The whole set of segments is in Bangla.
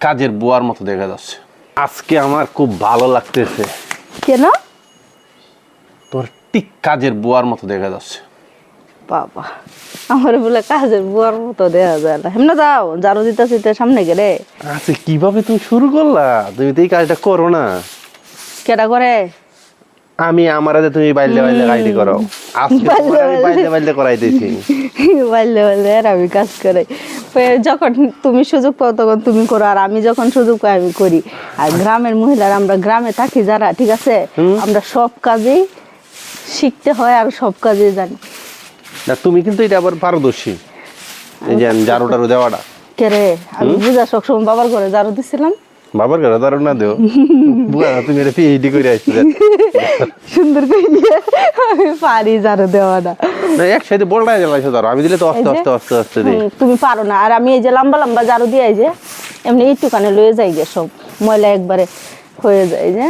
কাজের বুয়ার মতো দেখা যাচ্ছে। আজকে আমার খুব ভালো লাগতেছে। কেন? তোর ঠিক কাজের বুয়ার মতো দেখা যাচ্ছে। বাবা আমার বলে কাজের বুয়ার মতো দেওয়া যায় না। হেমনা যাও জারু দিতেছি সামনে গেলে। আচ্ছা কীভাবে তুমি শুরু করলা? তুমি তো এই কাজটা করো না। কেটা করে? আমি আমার হাতে তুমি বাইলে বাইলে গাইডি করো। আজকে বাইলে তোমার আমি বাইলে। বাইলে বাইলে আর আমি কাজ করাই। যখন তুমি সুযোগ পাও তখন তুমি করো আর আমি যখন সুযোগ পাই আমি করি। আর গ্রামের মহিলারা আমরা গ্রামে থাকি যারা ঠিক আছে? আমরা সব কাজেই শিখতে হয় আর সব কাজে জানি। না তুমি কিন্তু এটা আবার পারদর্শী। এই যে জারু টারু দেওয়াটা। কে রে? আমি বুঝা সবসময় বাবার ঘরে জারু দিছিলাম। বাবার ঘরে দারু না দেও। বুয়া তুমি এটা পিএইচডি করে আসছো সুন্দর করে দিয়ে আমি পারি জারু দেওয়াটা। একসাথে জ্বালাইছো ধরো আমি দিলে তো আস্তে আস্তে আস্তে আস্তে দিই। তুমি পারো না। আর আমি এই যে লম্বা লম্বা জারু দিয়ে যে এমনি একটুখানে লয়ে যাই গে সব। ময়লা একবারে হয়ে যায় যে।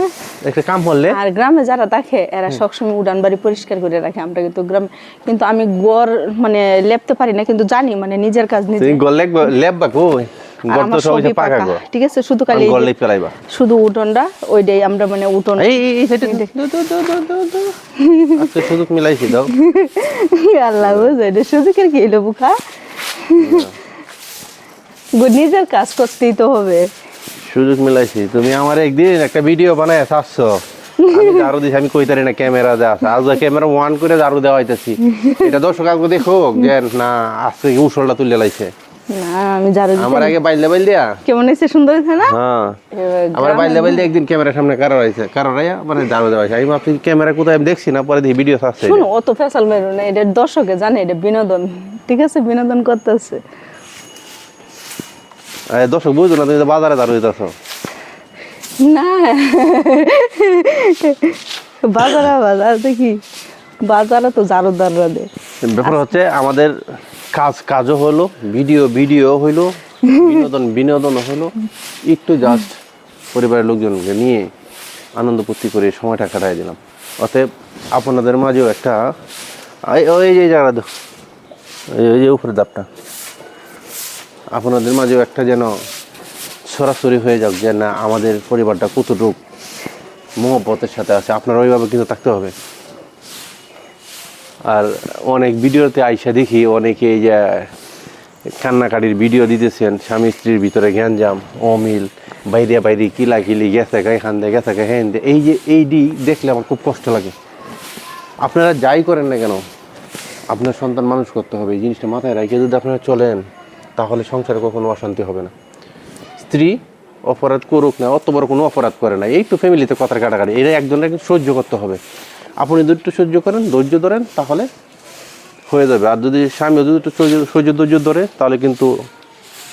একটা কাম করলে? আর গ্রামে যারা থাকে এরা সবসময় উড়ান বাড়ি পরিষ্কার করে রাখে। আমরা কিন্তু গ্রাম কিন্তু আমি গড় মানে লেপতে পারি না কিন্তু জানি মানে নিজের কাজ নিজে তুমি গল লেখ লেপ বা কই? ঠিক আছে? শুধু খালি শুধু উঠোনটা ওইটাই আমরা মানে উঠোন। সুযোগ মিলাইছি দাও। আল্লাহ এটা সুযোগের কি এলো নিজের কাজ করতেই তো হবে। সুযোগ মিলাইছি। তুমি আমার একদিন একটা ভিডিও বানায় আমি জারু দিছি আমি কইতারি না ক্যামেরা যা আছে। আজ ক্যামেরা ওয়ান করে জারু দেওয়া হইতেছি। এটা দর্শক আগে দেখো যে না আজকে উসলটা তুলে লাইছে। না আমি জারু আমার আগে বাইলে বাইল কেমন হয়েছে সুন্দর হয়েছে না? হ্যাঁ। আমার বাইলে বাইলে একদিন ক্যামেরার সামনে কারও রয়েছে কারও রাইয়া মানে জারু দেওয়া হয়েছে। আমি ভাবছি ক্যামেরা কোথায় আমি দেখছি না পরে দেখি ভিডিও আসছে শুনো অত ফেসাল মেরো না এটা দর্শকে জানে এটা বিনোদন। ঠিক আছে বিনোদন করতেছে। দর্শক বুঝছ না তুমি তো বাজারে জারু না। বাজারে বাজার দেখি বাজারে তো জারুদাররা দে। ব্যাপার হচ্ছে আমাদের কাজ কাজও হলো ভিডিও ভিডিও হইল বিনোদন বিনোদন হলো। একটু জাস্ট পরিবারের লোকজনকে নিয়ে আনন্দ ফুর্তি করে সময়টা কাটাই দিলাম। অতএব আপনাদের মাঝেও একটা ওই যে এই- ওই যে উপরে দাপটা। আপনাদের মাঝেও একটা যেন সরাসরি হয়ে যাক যে না আমাদের পরিবারটা কতটুক মহব্বতের সাথে আছে। আপনার ওইভাবে কিন্তু থাকতে হবে। আর অনেক ভিডিওতে আইসা দেখি অনেকে যে কান্নাকাটির ভিডিও দিতেছেন, স্বামী স্ত্রীর ভিতরে গ্যাঞ্জাম, অমিল, বাইরে বাইরে কিলাকিলি, গেছে গায়ে খান দিয়ে গেছে গায়ে হ্যান দিয়ে। এই যে এই ডি দেখলে আমার খুব কষ্ট লাগে। আপনারা যাই করেন না কেন, আপনার সন্তান মানুষ করতে হবে, এই জিনিসটা মাথায় রেখে যদি আপনারা চলেন, তাহলে সংসারে কখনো অশান্তি হবে না। স্ত্রী অপরাধ করুক না, অত বড় কোনো অপরাধ করে না। এই তো ফ্যামিলিতে কথার কাটাকাটি এটা একজনকে সহ্য করতে হবে। আপনি যদি একটু সহ্য করেন, ধৈর্য ধরেন, তাহলে হয়ে যাবে। আর যদি স্বামী যদি একটু সহ্য, ধৈর্য ধরে, তাহলে কিন্তু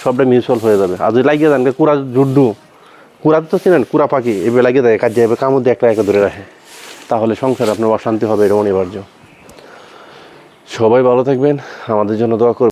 সবটা মিউচুয়াল হয়ে যাবে। আর যদি লাগিয়ে দেন, কুড়া জুড্ডু, কুড়া তো চিনেন, কুড়া পাখি এবার লাগিয়ে দেয়, কাজ যাবে কামড় দিয়ে একটা একে ধরে রাখে। তাহলে সংসার আপনার অশান্তি হবে, এটা অনিবার্য। সবাই ভালো থাকবেন, আমাদের জন্য দোয়া করবেন।